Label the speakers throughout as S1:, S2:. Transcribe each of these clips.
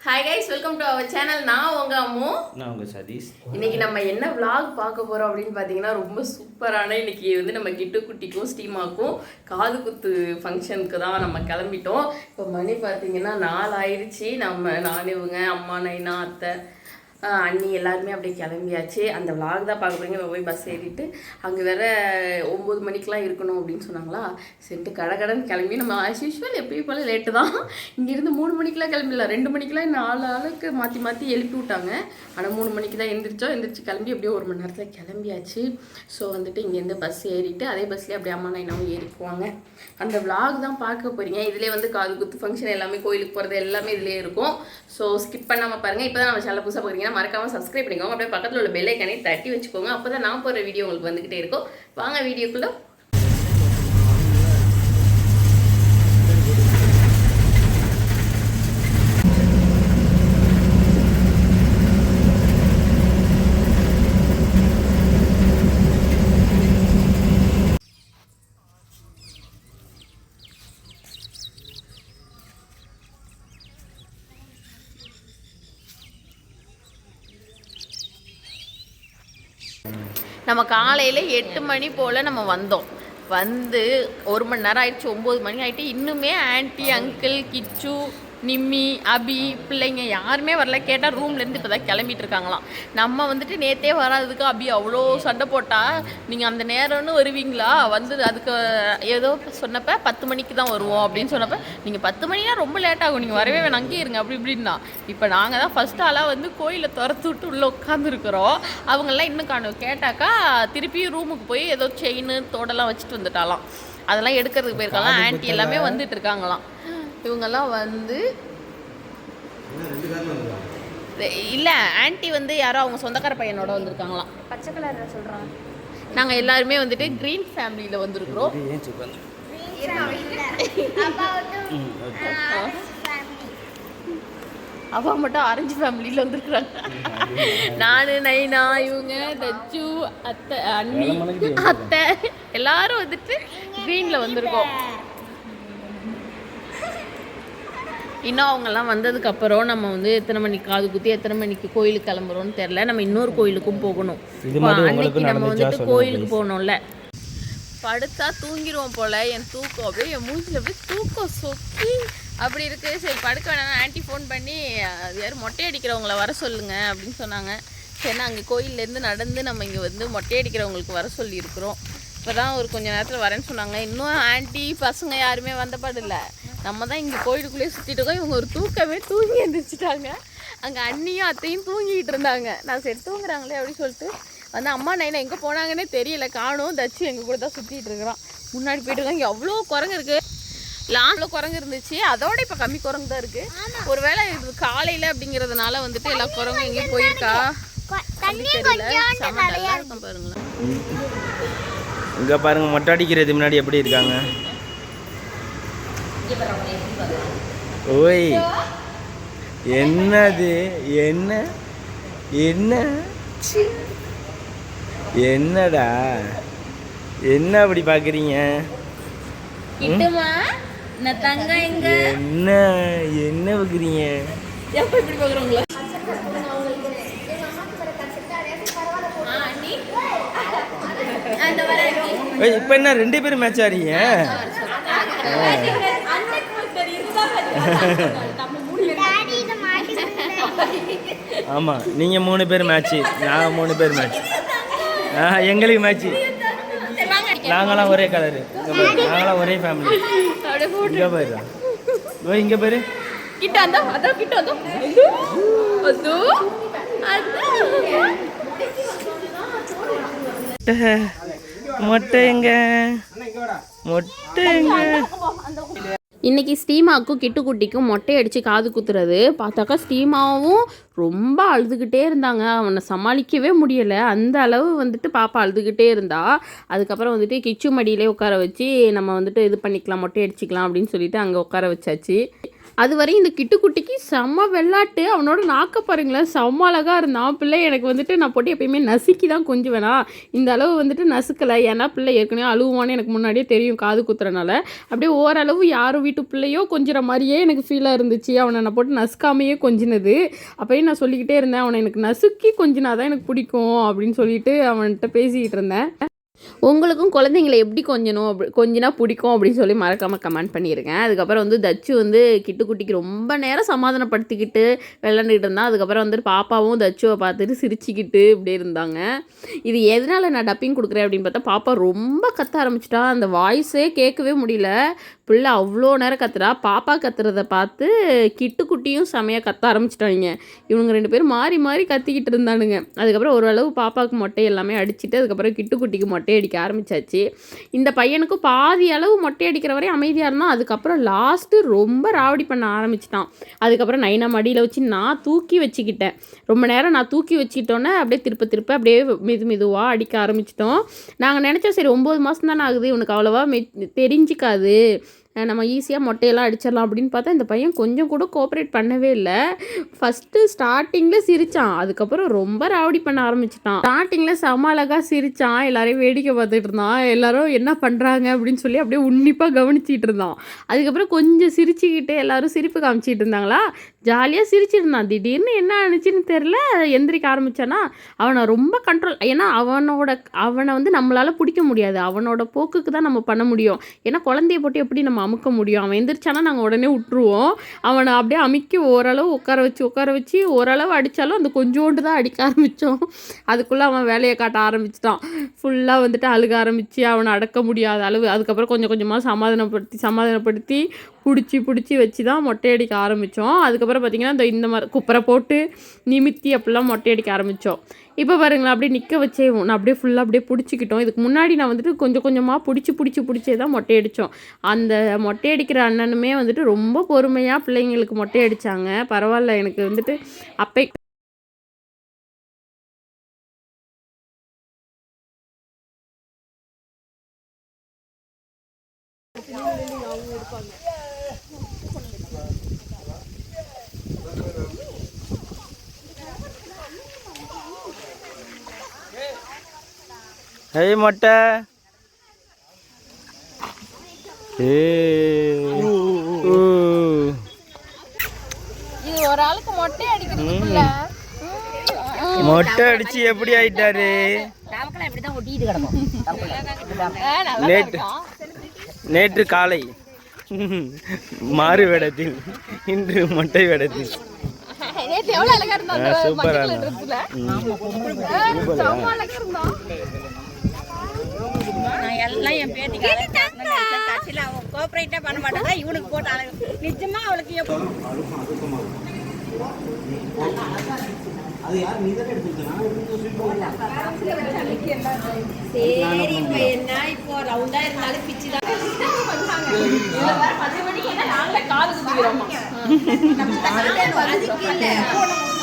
S1: Hi guys welcome to our channel நான் உங்க அம்மு.
S2: நான் உங்கள் சதீஷ்.
S1: இன்னைக்கு நம்ம என்ன vlog பார்க்க போறோம் அப்படின்னு பார்த்தீங்கன்னா ரொம்ப சூப்பரான இன்னைக்கு வந்து நம்ம கிட்டு குட்டிக்கும் ஸ்டீமாக்கும் காது குத்து ஃபங்க்ஷனுக்கு தான் நம்ம கிளம்பிட்டோம். இப்போ மணி பார்த்தீங்கன்னா நாலு ஆயிடுச்சு நம்ம நான் இவங்க அம்மா நைனா அத்தை அண்ணி எல்லாருமே அப்படியே கிளம்பியாச்சு. அந்த விளாக் தான் பார்க்க போகிறீங்க போய் பஸ் ஏறிட்டு அங்கே வேற ஒம்பது மணிக்கெலாம் இருக்கணும் அப்படின்னு சொன்னாங்களா? சரிட்டு கடகடன் கிளம்பி நம்ம ஆஸ் யூஷுவல் எப்பயும் போல லேட்டு தான். இங்கேருந்து மூணு மணிக்கெலாம் கிளம்பிடலாம் ரெண்டு மணிக்கெலாம் நாலு ஆளுக்கு மாற்றி மாற்றி எழுப்பி விட்டாங்க. ஆனால் மூணு மணிக்கு தான் எழுந்திரிச்சோம் எந்திரிச்சு கிளம்பி அப்படியே ஒரு மணி நேரத்தில் கிளம்பியாச்சு. ஸோ வந்துட்டு இங்கேருந்து பஸ் ஏறிட்டு அதே பஸ்லேயே அப்படியே அம்மா நைனாவும் போவாங்க அந்த விளாக் தான் பார்க்க போகிறீங்க இதுலேயே வந்து காது குத்து ஃபங்க்ஷன் எல்லாமே கோயிலுக்கு போகிறது எல்லாமே இதிலே இருக்கும். ஸோ ஸ்கிப் பண்ணாமல் பாருங்கள் இப்போ தான் நம்ம சேனல் புதுசாக பார்க்குறீங்கன்னா மறக்காமல் சப்ஸ்கிரைப் பண்ணிக்கோங்க. அப்படியே பக்கத்தில் உள்ள பெல் ஐக்கனை தட்டி வச்சுக்கோங்க. அப்போ தான் நான் போகிற வீடியோ உங்களுக்கு வந்துக்கிட்டே இருக்கும். வாங்க வீடியோக்குள்ளே நம்ம காலையில் எட்டு மணி போல் நம்ம வந்தோம். வந்து ஒரு மணி நேரம் ஆயிடுச்சு ஒம்பது மணி ஆகிட்டு இன்னுமே ஆன்ட்டி அங்கிள் கிச்சு நிம்மி அபி பிள்ளைங்க யாருமே வரல. கேட்டால் ரூம்லேருந்து இப்போ தான் கிளம்பிட்டு இருக்காங்களாம். நம்ம வந்துட்டு நேத்தே வராததுக்கு அபி அவ்வளோ சண்டை போட்டா நீங்கள் அந்த நேரம்னு வருவீங்களா? வந்து அதுக்கு ஏதோ சொன்னப்ப பத்து மணிக்கு தான் வருவோம் அப்படின்னு சொன்னப்ப நீங்கள் பத்து மணினா ரொம்ப லேட் ஆகும். நீங்கள் வரவே வேணாம். அங்கேயே இருங்க. அப்படி இப்படின்னா இப்போ நாங்கள் தான் ஃபஸ்ட் ஆளாக வந்து கோயிலை திறத்து விட்டு உள்ளே உட்காந்துருக்குறோம் அவங்கெல்லாம் இன்னும் காணும். கேட்டாக்கா திருப்பியும் ரூமுக்கு போய் ஏதோ செயின் தோடெல்லாம் வச்சுட்டு வந்துட்டாலாம் அதெல்லாம் எடுக்கிறதுக்கு போயிருக்காங்களாம் ஆன்ட்டி எல்லாமே வந்துட்டு இருக்காங்களாம். இவங்கெல்லாம் வந்து இல்லை ஆன்ட்டி வந்து யாரோ அவங்க சொந்தக்கார பையனோட வந்திருக்காங்களாம்.
S3: பச்சை கலர்ல சொல்றான்
S1: நாங்கள் எல்லாருமே வந்துட்டு க்ரீன் ஃபேமிலியில் வந்திருக்கிறோம். அவ மட்டும் ஆரஞ்சு ஃபேமிலியில் வந்திருக்கிறாங்க. நானு நைனா இவங்க தச்சு அத்தை அண்ணி அத்தை எல்லாரும் வந்துட்டு க்ரீனில் வந்திருக்கோம். இன்னும் அவங்கெல்லாம் வந்ததுக்கு அப்புறம் நம்ம வந்து எத்தனை மணிக்கு காது குத்தி எத்தனை மணிக்கு கோயிலுக்கு கிளம்புறோம்னு தெரில நம்ம இன்னொரு கோயிலுக்கும் போகணும். அன்னைக்கு நம்ம வந்துட்டு கோயிலுக்கு போகணும்ல படுத்தா தூங்கிடுவோம் போல என் தூக்கம் அப்படியே என் மூஞ்சில போய் தூக்கம் சொக்கி அப்படி இருக்கு. சரி படுக்க வேணாம் ஆன்ட்டி ஃபோன் பண்ணி அது யார் மொட்டை அடிக்கிறவங்கள வர சொல்லுங்க அப்படின்னு சொன்னாங்க. சரி அங்கே கோயில்லேருந்து நடந்து நம்ம இங்கே வந்து மொட்டை அடிக்கிறவங்களுக்கு வர சொல்லியிருக்கிறோம். இப்போ தான் ஒரு கொஞ்ச நேரத்தில் வரேன்னு சொன்னாங்க. இன்னும் ஆன்ட்டி பசங்க யாருமே வந்தபாடு இல்லை. நம்ம தான் இங்கே கோயிலுக்குள்ளேயே சுற்றிட்டு இருக்கோம். இவங்க ஒரு தூக்கமே தூங்கி எழுந்திரிச்சிட்டாங்க அங்கே அண்ணியும் அத்தையும் தூங்கிட்டு இருந்தாங்க. நான் சரி தூங்குறாங்களே அப்படின்னு சொல்லிட்டு வந்து அம்மா நைனா எங்கே போனாங்கன்னே தெரியல. காணும் தச்சு எங்கள் கூட தான் சுற்றிட்டு இருக்கிறான். முன்னாடி போயிட்டு இருக்காங்க. எவ்வளோ குரங்கு இருக்குது லாஸ்ட்ல குரங்கு இருந்துச்சு. அதோட இப்போ கம்மி குரங்கு தான் இருக்குது ஒருவேளை இது காலையில் அப்படிங்கிறதுனால வந்துட்டு எல்லா குரங்கும் எங்கேயும் போயிருக்கா? தெரியல. இருக்கும் பாருங்களேன்.
S2: இங்கே பாருங்க மொட்டை அடிக்கிறது முன்னாடி எப்படி இருக்காங்க? ஓய். என்னது? என்ன? என்ன. என்னடா? என்ன அப்படி
S1: எங்க?
S2: என்ன? என்ன ஏய் இப்போ என்ன ரெண்டு பேரும் மேட்ச்
S3: மாட்டி
S2: ஆமாம் நீங்கள் மூணு பேர் மேட்ச்சு நாங்கள் மூணு பேர் மேட்ச் ஆ எங்களுக்கு மேட்ச்சு நாங்களாம் ஒரே கலரு நாங்களாம் ஒரே ஃபேமிலி இங்கே பாரு. ஓ இங்கே பாரு.
S1: கிட்ட அந்த அதான் கிட்ட அந்த அது அது.
S2: மொட்டை மொட்டை எங்க? மொட்டை எங்க?
S1: இன்றைக்கி ஸ்டீமாவுக்கும் கிட்டுக்குட்டிக்கும் மொட்டை அடித்து காது குத்துறது. பார்த்தாக்கா ஸ்டீமாவும் ரொம்ப அழுதுகிட்டே இருந்தாங்க. அவனை சமாளிக்கவே முடியலை. அந்த அளவு வந்துட்டு பாப்பா அழுதுகிட்டே இருந்தா. அதுக்கப்புறம் வந்துட்டு கிச்சு மடியிலே உட்கார வச்சு நம்ம வந்துட்டு இது பண்ணிக்கலாம் மொட்டை அடிச்சிக்கலாம் அப்படின்னு சொல்லிட்டு அங்கே உட்கார வச்சாச்சு. அது வரையும் இந்த கிட்டுக்குட்டிக்கு செம்ம வெள்ளாட்டு. அவனோட நாக்க பாருங்களேன் செம்ம அழகாக இருந்தான். பிள்ளை எனக்கு வந்துட்டு நான் போட்டு எப்பயுமே நசுக்கி தான் கொஞ்சம் வேணா இந்த அளவு வந்துட்டு நசுக்கலை. ஏன்னா பிள்ளை ஏற்கனவே அழுவான்னு எனக்கு முன்னாடியே தெரியும் காது குத்துறனால. அப்படியே ஓரளவு யாரும் வீட்டு பிள்ளையோ கொஞ்சிற மாதிரியே எனக்கு ஃபீலாக இருந்துச்சு. அவனை நான் போட்டு நசுக்காமையே கொஞ்சினது. அப்போயும் நான் சொல்லிக்கிட்டே இருந்தேன் அவனை எனக்கு நசுக்கி கொஞ்சினாதான் எனக்கு பிடிக்கும் அப்படின்னு சொல்லிட்டு அவன்கிட்ட பேசிக்கிட்டு இருந்தேன். உங்களுக்கும் குழந்தைங்கள எப்படி கொஞ்சணும் அப்படி கொஞ்சினா பிடிக்கும் அப்படின்னு சொல்லி மறக்காமல் கமெண்ட் பண்ணியிருக்கேன் அதுக்கப்புறம் வந்து தச்சு வந்து கிட்டுக்குட்டிக்கு ரொம்ப நேரம் சமாதானப்படுத்திக்கிட்டு விளாண்டுக்கிட்டு இருந்தான் அதுக்கப்புறம் வந்து பாப்பாவும் தச்சுவை பார்த்துட்டு சிரிச்சுக்கிட்டு இப்படி இருந்தாங்க. இது எதனால் நான் டப்பிங் கொடுக்குறேன் அப்படின்னு பார்த்தா பாப்பா ரொம்ப கத்த ஆரம்பிச்சிட்டா. அந்த வாய்ஸே கேட்கவே முடியல. பிள்ளை அவ்வளோ நேரம் கத்துறா. பாப்பா கத்துறத பார்த்து கிட்டுக்குட்டியும் செமையாக கத்த ஆரம்பிச்சிட்டாங்க இவனுங்க ரெண்டு பேரும் மாறி மாறி கத்திக்கிட்டு இருந்தானுங்க. அதுக்கப்புறம் ஓரளவு பாப்பாவுக்கு மொட்டை எல்லாமே அடிச்சுட்டு அதுக்கப்புறம் கிட்டுக்குட்டிக்கு மொட்டை அடிக்க ஆரம்பிச்சாச்சு. இந்த பையனுக்கும் பாதி அளவு மொட்டை அடிக்கிற வரை அமைதியாக இருந்தான். அதுக்கப்புறம் லாஸ்ட்டு ரொம்ப ராவடி பண்ண ஆரம்பிச்சிட்டான். அதுக்கப்புறம் நைனா மடியில் வச்சு நான் தூக்கி வச்சுக்கிட்டேன். ரொம்ப நேரம் நான் தூக்கி வச்சுக்கிட்டோன்னே அப்படியே திருப்ப திருப்ப அப்படியே மெது மெதுவாக அடிக்க ஆரம்பிச்சிட்டோம். நாங்கள் நினச்சோம் சரி ஒம்பது மாதம் தானே ஆகுது. இவனுக்கு அவ்வளோவா மெ தெரிஞ்சிக்காது. நம்ம ஈஸியாக மொட்டையெல்லாம் அடிச்சிடலாம் அப்படின்னு பார்த்தா இந்த பையன் கொஞ்சம் கூட கோஆப்ரேட் பண்ணவே இல்லை. ஃபஸ்ட்டு ஸ்டார்டிங்கில் சிரித்தான் அதுக்கப்புறம் ரொம்ப ராவடி பண்ண ஆரம்பிச்சிட்டான். ஸ்டார்டிங்கில் செம அழகாக சிரித்தான் எல்லாரையும் வேடிக்கை பார்த்துட்டு இருந்தான். எல்லாரும் என்ன பண்ணுறாங்க அப்படின்னு சொல்லி அப்படியே உன்னிப்பாக கவனிச்சிட்டு இருந்தான். அதுக்கப்புறம் கொஞ்சம் சிரிச்சுக்கிட்டு எல்லாரும் சிரிப்பு காமிச்சிட்டு இருந்தாங்களா? ஜாலியாக சிரிச்சிருந்தான் திடீர்னு என்ன ஆனிச்சுன்னு தெரில எந்திரிக்க ஆரம்பித்தானா அவனை ரொம்ப கண்ட்ரோல் ஏன்னா அவனோட அவனை வந்து நம்மளால் பிடிக்க முடியாது. அவனோட போக்குக்கு தான் நம்ம பண்ண முடியும். ஏன்னா குழந்தைய போட்டு எப்படி நம்ம அமுக்க முடியும். அவன் எந்திரிச்சானா நாங்கள் உடனே விட்டுருவோம் அவனை அப்படியே அமுக்கி ஓரளவு உட்கார வச்சு உட்கார வச்சு ஓரளவு அடித்தாலும் அந்த கொஞ்சோண்டு தான் அடிக்க ஆரம்பித்தோம் அதுக்குள்ளே அவன் வேலையை காட்ட ஆரம்பிச்சிட்டான். ஃபுல்லாக வந்துட்டு அழுக ஆரம்பித்து அவனை அடக்க முடியாத அளவு அதுக்கப்புறம் கொஞ்சம் கொஞ்சமாக சமாதானப்படுத்தி சமாதானப்படுத்தி பிடிச்சி பிடிச்சி வச்சு தான் மொட்டை அடிக்க ஆரம்பித்தோம் அதுக்கப்புறம் பார்த்திங்கன்னா இந்த இந்த மாதிரி குப்பரை போட்டு நிமித்தி அப்படிலாம் மொட்டை அடிக்க ஆரம்பித்தோம் இப்போ பாருங்களேன் அப்படியே நிற்க வச்சே நான் அப்படியே ஃபுல்லாக அப்படியே பிடிச்சிக்கிட்டோம். இதுக்கு முன்னாடி நான் வந்துட்டு கொஞ்சம் கொஞ்சமாக பிடிச்சி பிடிச்சி பிடிச்சே தான் மொட்டை அடித்தோம் அந்த மொட்டை அடிக்கிற அண்ணனுமே வந்துட்டு ரொம்ப பொறுமையாக பிள்ளைங்களுக்கு மொட்டை அடித்தாங்க பரவாயில்ல எனக்கு வந்துட்டு அப்பே
S2: ஏய் மொட்டை. ஏய். ஊ.
S1: இது ஒரு ஆளுக்கு மொட்டை
S2: மொட்டை அடிச்சு எப்படி ஆயிட்டாரு? நேற்று நேற்று காலை. மாறு வேடத்தில். இன்று மொட்டை வேடத்தில்.
S1: நேற்று
S4: நான் எல்லாம் என் பேத்திக்காக கட்சியில் அவன் கோஆப்ரேட்டே பண்ண மாட்டேங்க இவனுக்கு போட்டு அழகு நிஜமா அவளுக்கு எப்போ? சரி இப்போ என்ன? இப்போ ரவுண்டா இருந்தாலும் பிச்சு தான்
S1: பத்து மணிக்கு என்ன நாங்களே காது குத்திக்கிறோமா
S4: அதுக்கு இல்லை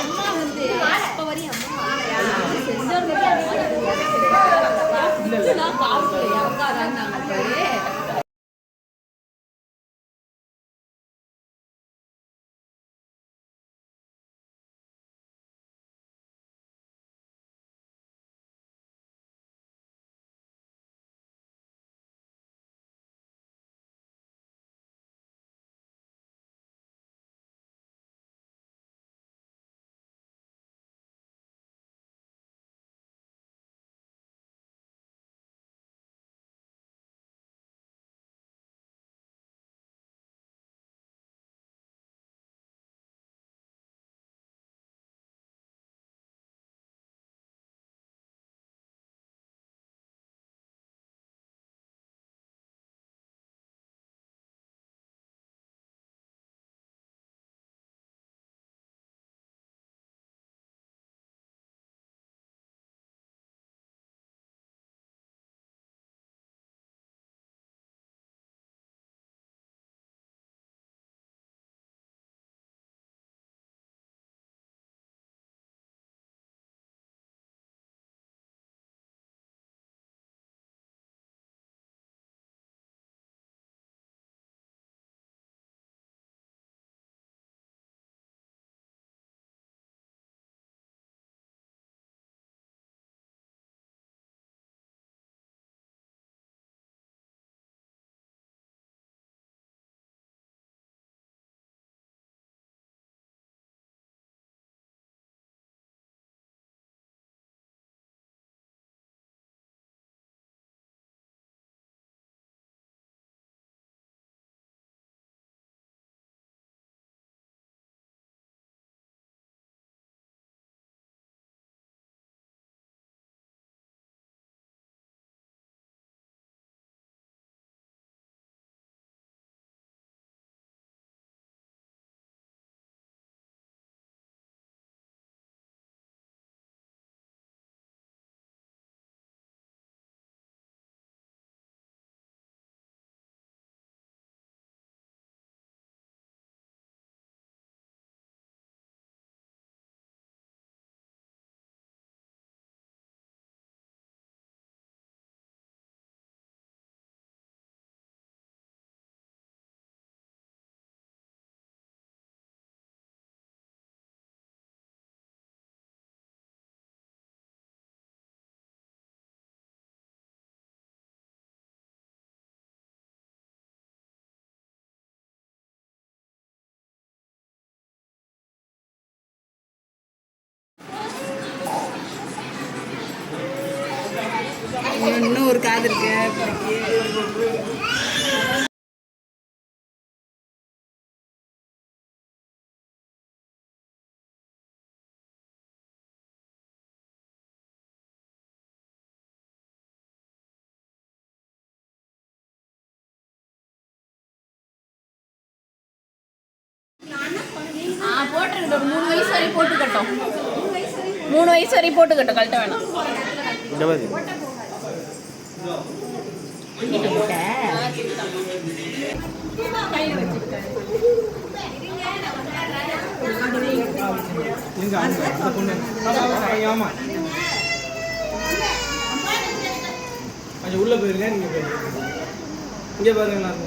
S4: அம்மா வந்து அப்போ வரையும் அம்மா 这哪搞的呀？搞哪样搞的？இன்னும் ஒரு காது இருக்கு.
S1: போட்டுருக்கட்டும் மூணு வயசு வரை போட்டுக்கட்டும் மூணு வயசு வரை போட்டுக்கட்டும் கழட்ட வேணாம்
S2: இந்த பாரு
S5: எங்க அவங்க அந்த பொண்ணு ஆமா கொஞ்சம் உள்ள போயிருங்க நீங்க போயிருங்க இங்க பாருங்க நான்